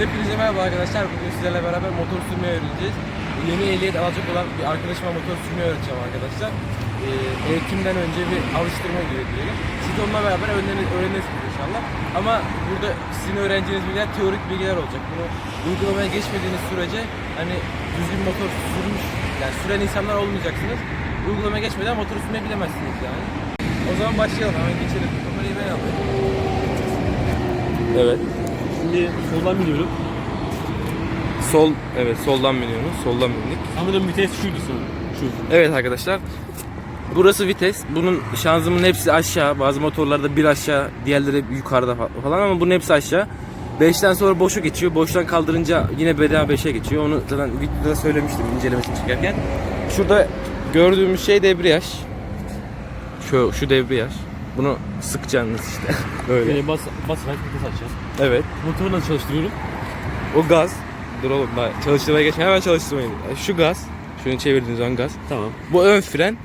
Hepinize merhaba arkadaşlar. Bugün sizlerle beraber motor sürmeyi öğreneceğiz. Yeni ehliyet alacak olan bir arkadaşıma motor sürmeyi öğreteceğim arkadaşlar. Ee, eğitimden önce bir alıştırma gibi diyelim. Siz onunla beraber öğren- öğrenirsiniz inşallah. Ama burada sizin öğreneceğiniz bilgiler teorik bilgiler olacak. Bunu uygulamaya geçmediğiniz sürece hani düzgün motor sürmüş, yani süren insanlar olmayacaksınız. Uygulamaya geçmeden motor sürmeyi bilemezsiniz yani. O zaman başlayalım. Hemen geçelim. Kamerayı ben alayım. Evet. Şimdi soldan biniyorum. Sol, evet soldan biniyoruz. Soldan bindik. Sanırım vites şuydu sanırım. Şu. Evet arkadaşlar. Burası vites. Bunun şanzımanın hepsi aşağı. Bazı motorlarda bir aşağı, diğerleri yukarıda fa- falan ama bunun hepsi aşağı. 5'ten sonra boşu geçiyor. Boştan kaldırınca yine BDA 5'e geçiyor. Onu zaten videoda söylemiştim incelemesini çekerken. Şurada gördüğümüz şey debriyaj. Şu, şu debriyaj. Bunu sıkacaksınız işte. Böyle. Böyle bas, basarak vites açacağım. Evet. Motoru nasıl çalıştırıyorum? O gaz. Dur oğlum daha çalıştırmaya geçme. Hemen çalıştırmayın. Şu gaz. Şunu çevirdiğiniz zaman gaz. Tamam. Bu ön fren.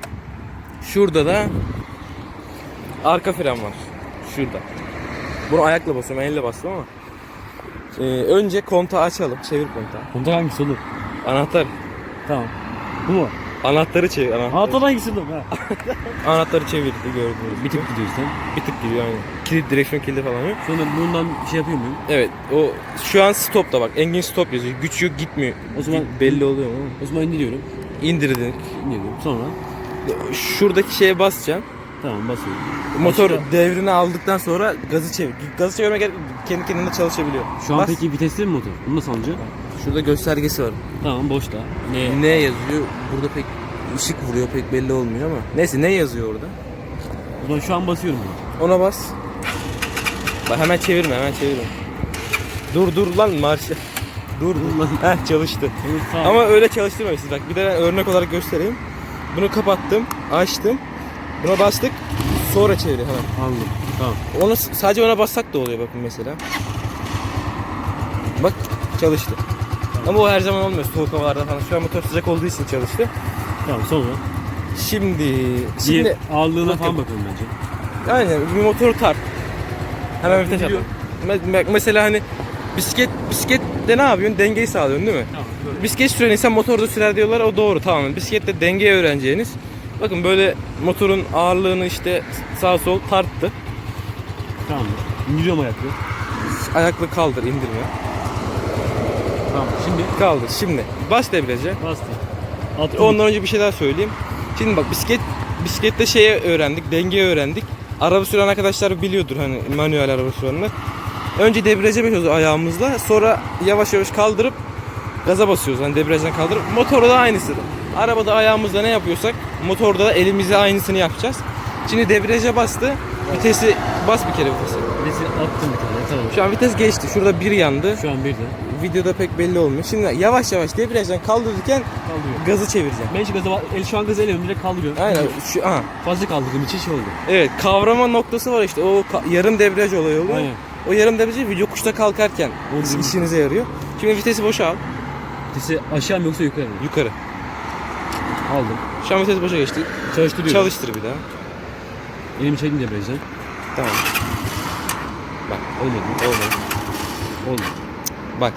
Şurada da arka fren var. Şurada. Bunu ayakla basıyorum, elle basıyorum ama. Ee, önce kontağı açalım. Çevir kontağı. Kontak hangisi oğlum? Anahtar. Tamam. Bu mu? Anahtarı çevir. Anahtarı, Anahtar hangisi? Ha. anahtarı çevirdi gördüğünüz Bir tık gidiyor sen. Bir tık gidiyor aynen. Kilit, direksiyon kilidi falan yok. Sonra bundan bir şey yapıyor muyum? Evet o şu an stopta bak. Engin stop yazıyor. Güç yok gitmiyor. O zaman- belli oluyor mu? O zaman indiriyorum. İndirdik. İndiriyorum. Sonra Şuradaki şeye basacaksın. Tamam basıyorum. Motor Başka? devrini aldıktan sonra gazı çevir. Gazı çevirme gerek kendi kendine çalışabiliyor. Şu an Bas. peki vitesli mi motor? Bunu nasıl alacağım? Şurada göstergesi var. Tamam boşta. Ne? Ne yazıyor? Burada pek ışık vuruyor pek belli olmuyor ama. Neyse ne yazıyor orada? O zaman şu an basıyorum bunu. Ona bas. Bak hemen çevirme hemen çevirme. Dur dur lan marşı. Dur dur. lan. Heh çalıştı. Ama öyle çalıştırmayın bak. Bir de ben örnek olarak göstereyim. Bunu kapattım, açtım. Buna bastık. Sonra çevir hemen. Anladım. Tamam. Onu s- sadece ona bassak da oluyor bakın mesela. Bak çalıştı. Ama o her zaman olmuyor soğuk havalarda falan. Şu an motor sıcak olduğu için çalıştı. Tamam sonra. Şimdi Şimdi şimdi ağırlığına Bakın. falan bakalım bence. aynen bir motoru tart. Hemen vites. Biliyorum. Me- me- Mesela hani bisiklet bisiklette ne yapıyorsun? Dengeyi sağlıyorsun değil mi? Tamam. Böyle. Bisiklet süren insan motorda sürer diyorlar. O doğru tamamen. Bisiklette dengeyi öğreneceğiniz. Bakın böyle motorun ağırlığını işte sağ sol tarttı. Tamam. İndiriyorum ayaklı. Ayaklı kaldır indirme. Tamam. Şimdi Kaldır. Şimdi bas debriyaja. Attım. Ondan önce bir şey daha söyleyeyim. Şimdi bak bisiklet bisiklette şeye öğrendik, dengeyi öğrendik. Araba süren arkadaşlar biliyordur hani manuel araba sürenler. Önce debriyaja basıyoruz ayağımızla. Sonra yavaş yavaş kaldırıp gaza basıyoruz. Hani debriyajdan kaldırıp. Motorda da aynısı. Arabada ayağımızla ne yapıyorsak motorda da elimizle aynısını yapacağız. Şimdi debriyaja bastı. Vitesi bas bir kere vitesi. Vitesi attım bir tane. Tamam. Şu an vites geçti. Şurada bir yandı. Şu an bir de Videoda pek belli olmuyor. Şimdi yavaş yavaş debriyajdan kaldırırken kaldırıyor. gazı çevireceğim. Ben şu gaza bak- el şu an gazı elimle direkt kaldırıyorum. Aynen şu aha. Fazla kaldırdığım için şey oldu. Evet kavrama noktası var işte o ka- yarım debriyaj olayı oluyor. Aynen. O yarım debriyaj yokuşta kalkarken Oldu. işinize yarıyor. Şimdi vitesi boşa al. Vitesi aşağı mı yoksa yukarı mı? Yukarı. Aldım. Şu an vites boşa geçti. Çalıştırıyorum. Çalıştır bir daha. Elimi çektim debriyajdan. Tamam. Olmadı. Olmadı. Oldu. Bak.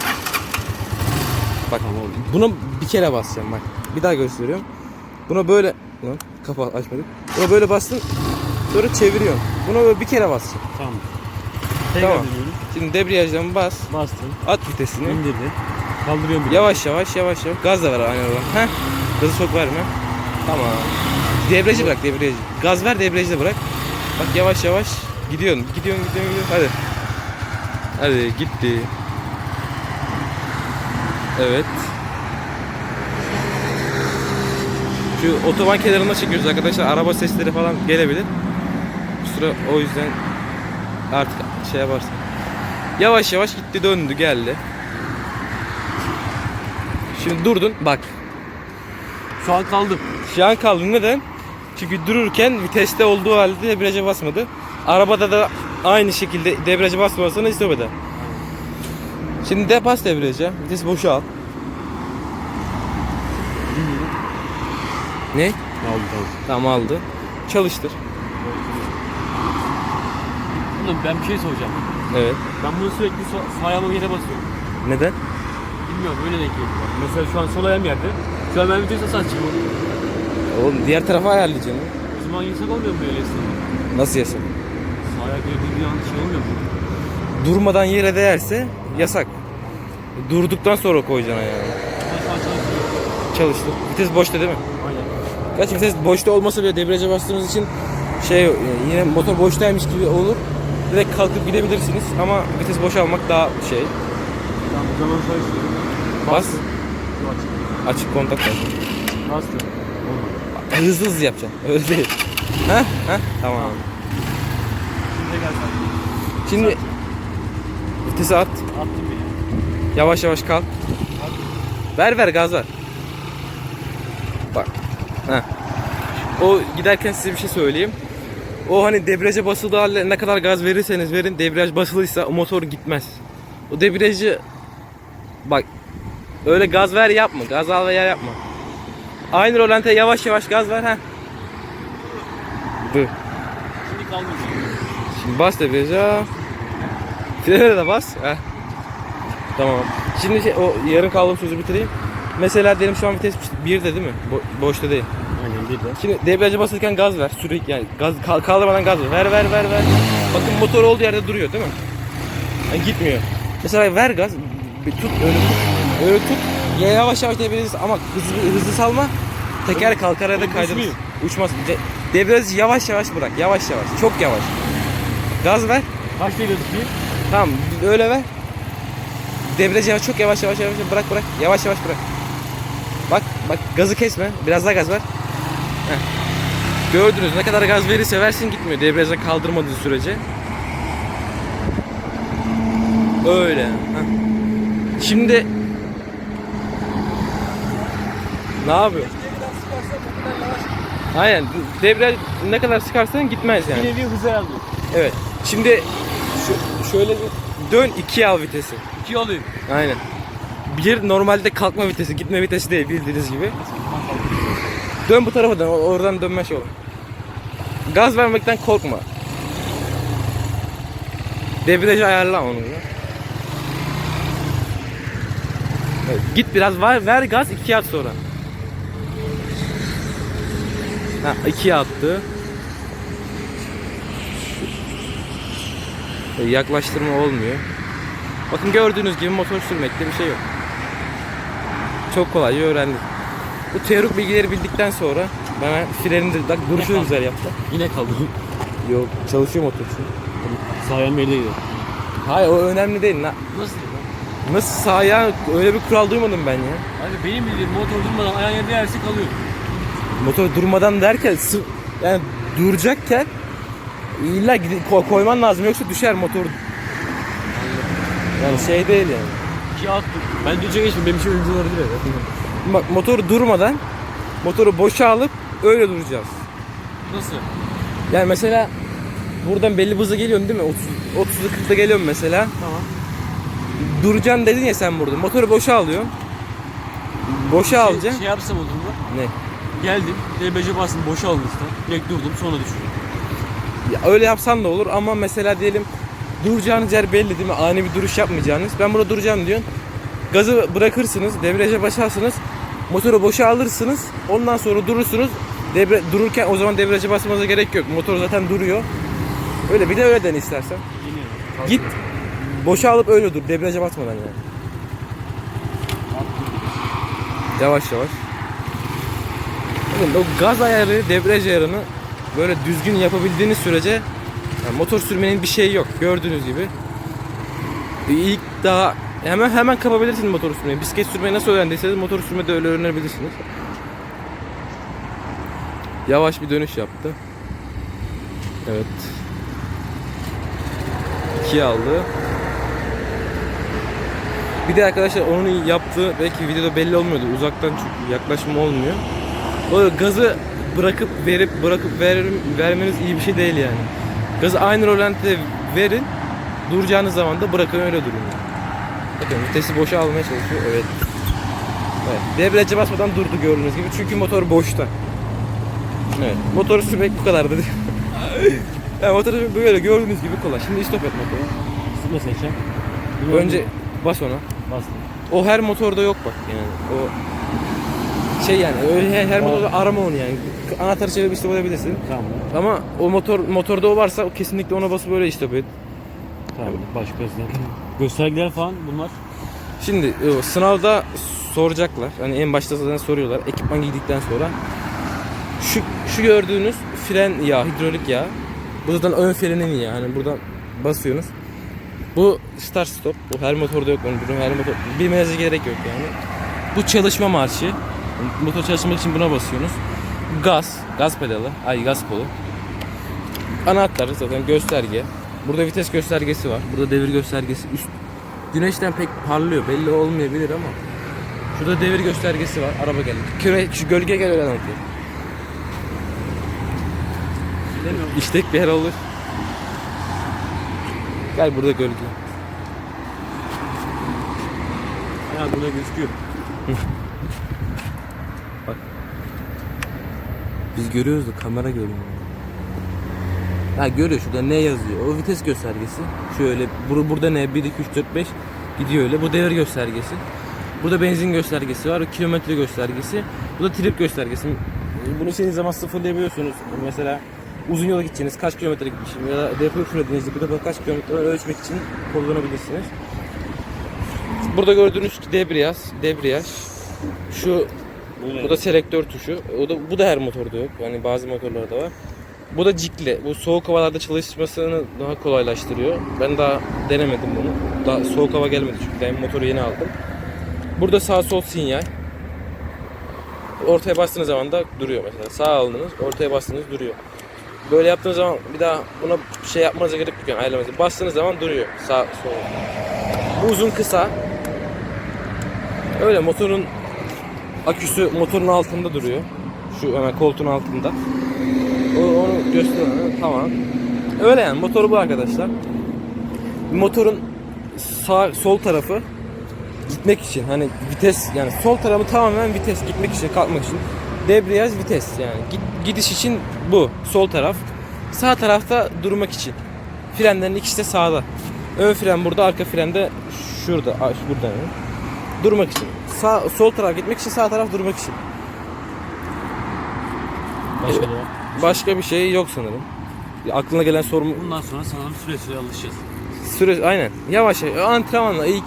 Bak. Tamam oldu. Bunu bir kere basacağım bak. Bir daha gösteriyorum. Buna böyle lan kafa açmadık. Buna böyle bastın. Sonra çeviriyorsun. Buna böyle bir kere basacaksın. Tamam. Tekrar Tamam. dönüyorum. Şimdi debriyajdan bas. Bastım. At vitesini. İndirdi. Kaldırıyorum. Yavaş yavaş yavaş yavaş. Gaz da ver aynı olarak. Heh. Gazı çok verme. Tamam. Debriyajı bırak debriyajı. Gaz ver debriyajı da bırak. Bak yavaş yavaş gidiyorsun. Gidiyorsun gidiyorsun gidiyorsun. Hadi. Hadi gitti. Evet. Şu otoban kenarında çekiyoruz arkadaşlar. Araba sesleri falan gelebilir. Kusura o yüzden artık şey yaparsın. Yavaş yavaş gitti döndü geldi. Şimdi durdun bak. Şu an kaldım. Şu an kaldın neden? Çünkü dururken viteste olduğu halde debriyaja basmadı. Arabada da aynı şekilde debriyaja basmamasını istemedi. Şimdi de bas debriyaja. Vites boşa al. Ne? Aldım tamam. Tamam aldı. Çalıştır. Oğlum ben bir şey soracağım. Evet. Ben bunu sürekli so- sağ ayağımı yere basıyorum. Neden? Bilmiyorum öyle denk geliyor. Mesela şu an sol ayağım yerde. Şu an ben vitese nasıl açacağım onu? Oğlum diğer tarafa ayarlayacaksın. O zaman yasak olmuyor mu böyle esnaf? Nasıl? Sağ ayak böyle bir yanlış şey olmuyor mu? Durmadan yere değerse yasak. Durduktan sonra koyacaksın ayağını. Ben şu an çalışıyorum. Çalıştı. Vites boşta değil mi? Aynen. Kaç vites boşta olmasa bile debriyaja bastığınız için şey e, yine motor boştaymış gibi olur. Direkt kalkıp gidebilirsiniz ama vites boşa almak daha şey. Tamam o zaman çalışıyorum. Bas. Açık. Kontak var. Bastım. Olmadı. Hızlı hızlı yapacaksın. Öyle değil. Ha? Ha? Tamam. Şimdi gel sen. Şimdi vitesi at. Attım beni. Yavaş yavaş kalk. Ver ver gaz ver. Bak. Heh. O giderken size bir şey söyleyeyim. O hani debriyaja basıldığı halde ne kadar gaz verirseniz verin debriyaj basılıysa o motor gitmez. O debriyajı bak öyle gaz ver yapma. Gaz al ve yer yapma. Aynı rolante yavaş yavaş gaz ver ha. Bu. Şimdi kalmayacak. Şimdi bas debriyaja. Frene de bas. Heh. Tamam. Şimdi şey, o yarım kaldığım sözü bitireyim. Mesela diyelim şu an vites 1'de değil mi? Bo- boşta değil. Aynen bir de. Şimdi debriyaja basırken gaz ver. Sürekli yani gaz kal- kaldırmadan gaz ver. Ver ver ver ver. Bakın motor olduğu yerde duruyor değil mi? Yani gitmiyor. Mesela ver gaz. Bir tut tut. Öyle tut. Ya yavaş yavaş debriyajı ama hızlı, hızlı salma. Teker kalkar ya da kaydırır. Uçmaz. De- Debriyajı yavaş yavaş bırak. Yavaş yavaş. Çok yavaş. Gaz ver. Kaç bir? Tamam öyle ver. Debriyajı yavaş- çok yavaş yavaş yavaş bırak bırak. Yavaş yavaş bırak. Bak bak gazı kesme. Biraz daha gaz ver. Heh. Gördünüz ne kadar gaz verirse versin gitmiyor. Debriyaja kaldırmadığı sürece. Öyle. Heh. Şimdi ne yapıyor? Aynen. Debriyaj ne kadar sıkarsan gitmez yani. Bir nevi hızı ayarlıyor. Evet. Şimdi şu, şöyle bir dön ikiye al vitesi. İki alayım. Aynen. Bir normalde kalkma vitesi, gitme vitesi değil bildiğiniz gibi. Dön bu tarafa dön, oradan dönme şey olur. Gaz vermekten korkma. Debriyajı ayarla onu. Evet, git biraz ver, ver gaz ikiye at sonra. Ha, ikiye attı. E, Yaklaştırma olmuyor. Bakın gördüğünüz gibi motor sürmekte bir şey yok. Çok kolayca öğrendik. Bu teorik bilgileri bildikten sonra ben freni de duruşu da güzel yaptı. Yine kaldım. Yok çalışıyor motor şu. Sağ ayağım gidiyor. Hayır o önemli değil. Na- Nasıl? Nasıl sağ ayağı öyle bir kural duymadım ben ya. Abi benim bildiğim motor durmadan ayağın yerde yerse kalıyor. Motor durmadan derken yani duracakken illa koyman lazım yoksa düşer motor. Yani şey değil yani. İki attım. Ben düzce geçtim. Benim için önce olabilir evet. Bak motoru durmadan motoru boşa alıp öyle duracağız. Nasıl? Yani mesela buradan belli hıza geliyorsun değil mi? 30 30'lu 40'da geliyorsun mesela. Tamam. Duracaksın dedin ya sen burada. Motoru boşa alıyorsun. Boşa Şey, alacaksın. şey yapsam olur mu? Ne? Geldim. DBC bastım. Boşa aldım işte. Direkt durdum. Sonra düşürdüm. Ya öyle yapsan da olur ama mesela diyelim duracağınız yer belli değil mi? Ani bir duruş yapmayacağınız. Ben burada duracağım diyorsun. Gazı bırakırsınız, debriyaja basarsınız. Motoru boşa alırsınız. Ondan sonra durursunuz. Debre, dururken o zaman debriyaja basmanıza gerek yok. Motor zaten duruyor. Öyle bir de öyle dene istersen. Yine. Git boşa alıp öyle dur. Debriyaja basmadan yani. Yavaş yavaş. Bakın o gaz ayarı, debriyaj ayarını böyle düzgün yapabildiğiniz sürece yani motor sürmenin bir şeyi yok. Gördüğünüz gibi. İlk daha hemen hemen kapabilirsiniz motor sürmeyi. Bisiklet sürmeyi nasıl öğrendiyseniz motor sürmeyi de öyle öğrenebilirsiniz. Yavaş bir dönüş yaptı. Evet. İkiye aldı. Bir de arkadaşlar onun yaptığı belki videoda belli olmuyordu. Uzaktan çünkü yaklaşım olmuyor. O gazı bırakıp verip bırakıp ver, vermeniz iyi bir şey değil yani. Gazı aynı rolantide verin. Duracağınız zaman da bırakın öyle durun. Yani. Bakın vitesi boşa almaya çalışıyor. Evet. Evet. Debriyaja basmadan durdu gördüğünüz gibi. Çünkü motor boşta. Evet. Motoru sürmek bu kadar dedi. yani motoru böyle gördüğünüz gibi kolay. Şimdi stop et motoru. Sıkma seçeceğim. Önce bas ona. Bastım. O her motorda yok bak yani. O şey yani öyle her, her motorda arama onu yani. Anahtarı çevirip istop edebilirsin. Tamam. Ama o motor motorda o varsa o kesinlikle ona basıp böyle istop et. Tamam. Başka zaten. Göstergeler falan bunlar. Şimdi e, sınavda soracaklar. Hani en başta zaten soruyorlar. Ekipman giydikten sonra. Şu, şu gördüğünüz fren yağı, hidrolik yağı. Bu zaten ön frenin yağı. Hani buradan basıyorsunuz. Bu start stop. Bu her motorda yok. Yani her motor bilmenize gerek yok yani. Bu çalışma marşı. Motor çalışmak için buna basıyorsunuz. Gaz, gaz pedalı, ay gaz kolu. Anahtarı zaten gösterge. Burada vites göstergesi var. Burada devir göstergesi üst. Güneşten pek parlıyor. Belli olmayabilir ama. Şurada devir göstergesi var. Araba geldi. Küre, şu gölge gel öyle anlatayım. İştek bir yer olur. Gel burada gölge. Ha burada gözüküyor. Biz görüyoruz da kamera görmüyor. Ha görüyor şurada ne yazıyor. O vites göstergesi. Şöyle bur burada ne 1 2 3 4 5 gidiyor öyle. Bu devir göstergesi. Burada benzin göstergesi var. Kilometre göstergesi. Bu da trip göstergesi. Bunu istediğiniz zaman sıfırlayabiliyorsunuz. Mesela uzun yola gideceğiniz kaç kilometre gitmişim ya da depoyu fırladığınızda bu da kaç kilometre ölçmek için kullanabilirsiniz. Burada gördüğünüz debriyaj, debriyaj. Şu Bu da selektör tuşu. O da bu da her motorda yok. Yani bazı motorlarda var. Bu da cikle. Bu soğuk havalarda çalışmasını daha kolaylaştırıyor. Ben daha denemedim bunu. Daha soğuk hava gelmedi çünkü ben motoru yeni aldım. Burada sağ sol sinyal. Ortaya bastığınız zaman da duruyor mesela. Sağ aldınız, ortaya bastınız duruyor. Böyle yaptığınız zaman bir daha buna şey yapmanıza gerek yok yani ayarlamanıza. Bastığınız zaman duruyor sağ sol. Bu uzun kısa. Öyle motorun aküsü motorun altında duruyor. Şu hemen koltuğun altında. Onu gösteriyor. Tamam. Öyle yani motoru bu arkadaşlar. Motorun sağ sol tarafı gitmek için hani vites yani sol tarafı tamamen vites gitmek için kalkmak için debriyaj vites yani gidiş için bu sol taraf sağ tarafta durmak için frenlerin ikisi de sağda ön fren burada arka fren de şurada burada yani. durmak için sağ sol taraf gitmek için sağ taraf durmak için Başka da var. başka bir şey yok sanırım aklına gelen soru Bundan sonra sanırım süre süre alışacağız. Süre aynen. Yavaş yavaş. Antrenmanla ilk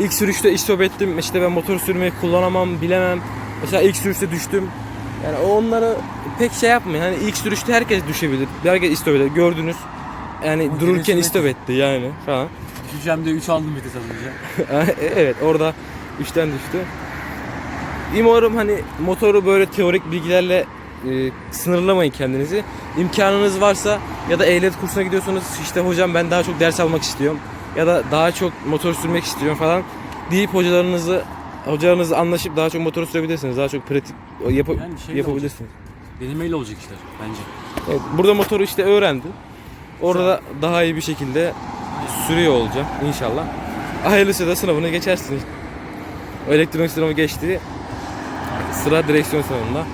ilk sürüşte istop ettim. İşte ben motor sürmeyi kullanamam, bilemem. Mesela ilk sürüşte düştüm. Yani onları pek şey yapmayın. Hani ilk sürüşte herkes düşebilir. Herkes istop eder. Gördünüz. Yani O dururken keresinde- istop etti yani falan. Düşeceğim de 3 aldım vites alınca. evet orada 3'ten düştü. Umarım hani motoru böyle teorik bilgilerle e, sınırlamayın kendinizi. İmkanınız varsa ya da ehliyet kursuna gidiyorsunuz işte hocam ben daha çok ders almak istiyorum ya da daha çok motor sürmek istiyorum falan deyip hocalarınızı hocalarınızla anlaşıp daha çok motor sürebilirsiniz. Daha çok pratik yap- Yani şey yapabilirsiniz. Denemeyle olacak işler bence. Evet, burada motoru işte öğrendim. Orada da daha iyi bir şekilde sürüyor olacağım inşallah. Hayırlısı da sınavını geçersiniz. Elektronik sınavı geçti. Sıra direksiyon sınavında.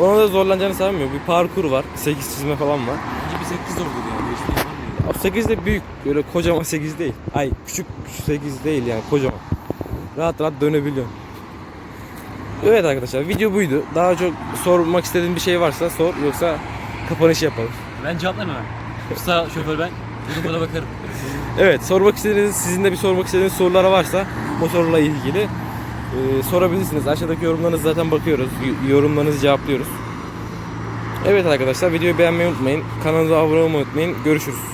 Ona da zorlanacağını sanmıyorum. Bir parkur var. 8 çizme falan var. Bence bir 8 zordur yani. Geçti yapamıyorum. O 8 de büyük. Böyle kocaman 8 değil. Ay küçük 8 değil yani kocaman. Rahat rahat dönebiliyorum. Evet arkadaşlar video buydu. Daha çok sormak istediğin bir şey varsa sor yoksa kapanış yapalım. Ben cevaplarım hemen. Usta şoför ben. Durumuna bakarım. Evet sormak istediğiniz sizin de bir sormak istediğiniz sorulara varsa motorla ilgili e, sorabilirsiniz. Aşağıdaki yorumlarınızı zaten bakıyoruz. Yorumlarınızı cevaplıyoruz. Evet arkadaşlar videoyu beğenmeyi unutmayın. Kanalımıza abone olmayı unutmayın. Görüşürüz.